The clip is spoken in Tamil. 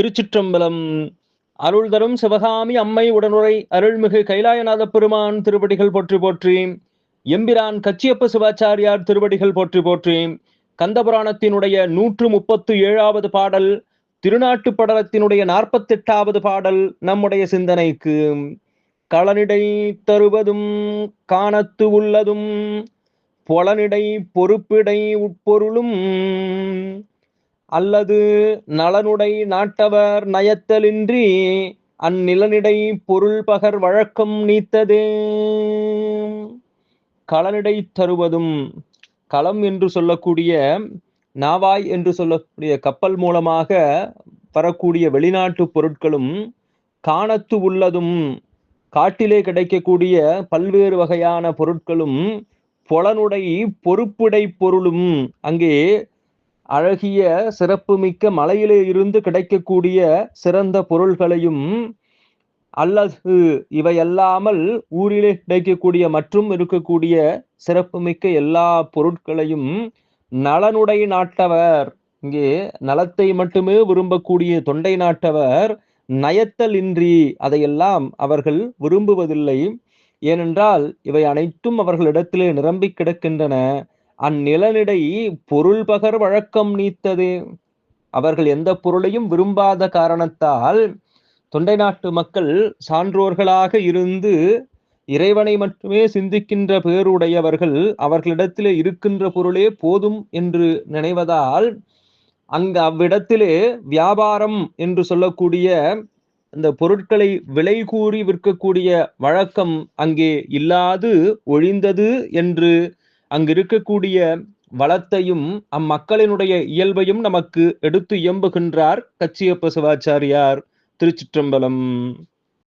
திருச்சிற்றம்பலம். அருள் தரும் சிவகாமி அம்மை உடனுரை அருள்மிகு கைலாயநாத பெருமான் திருவடிகள் போற்றி போற்றி எம்பிரான் கச்சியப்ப சிவாச்சாரியார் திருவடிகள் போற்றி போற்றி கந்தபுராணத்தினுடைய நூற்று முப்பத்து ஏழாவது பாடல் திருநாட்டு படலத்தினுடைய நாற்பத்தெட்டாவது பாடல் நம்முடைய சிந்தனைக்கு. களனிடை தருவதும் காணத்து உள்ளதும் பொலனிடை பொறுப்பிடை உட்பொருளும் அல்லது நலனுடை நாட்டவர் நயத்தலின்றி அந்நிலனிடை பொருள் பகர் வழக்கம் நீத்ததே. களனிடை தருவதும் களம் என்று சொல்லக்கூடிய நாவாய் என்று சொல்லக்கூடிய கப்பல் மூலமாக வரக்கூடிய வெளிநாட்டு பொருட்களும் காணத்து உள்ளதும் காட்டிலே கிடைக்கக்கூடிய பல்வேறு வகையான பொருட்களும் புலனுடை பொறுப்புடை பொருளும் அங்கே அழகிய சிறப்புமிக்க மலையிலே இருந்து கிடைக்கக்கூடிய சிறந்த பொருள்களையும் அல்லது இவையல்லாமல் ஊரிலே கிடைக்கக்கூடிய மற்றும் இருக்கக்கூடிய சிறப்புமிக்க எல்லா பொருட்களையும் நலனுடை நாட்டவர். இங்கே நலத்தை மட்டுமே விரும்பக்கூடிய தொண்டை நாட்டவர் நயத்தல் இன்றி அதையெல்லாம் அவர்கள் விரும்புவதில்லை. ஏனென்றால் இவை அனைத்தும் அவர்களிடத்திலே நிரம்பி கிடக்கின்றன. அந்நிலனிடை பொருள் பகர் வழக்கம் நீத்தது. அவர்கள் எந்த பொருளையும் விரும்பாத காரணத்தால் தொண்டை நாட்டு மக்கள் சான்றோர்களாக இருந்து இறைவனை மட்டுமே சிந்திக்கின்ற பேருடையவர்கள் அவர்களிடத்திலே இருக்கின்ற பொருளே போதும் என்று நினைவதால் அங்கு அவ்விடத்திலே வியாபாரம் என்று சொல்லக்கூடிய இந்த பொருட்களை விலை கூறி விற்கக்கூடிய வழக்கம் அங்கே இல்லாது ஒழிந்தது என்று அங்கு இருக்கக்கூடிய வளத்தையும் அம்மக்களினுடைய இயல்பையும் நமக்கு எடுத்து இயம்புகின்றார் கச்சியப்ப சிவாச்சாரியார் திருச்சிற்றம்பலம்.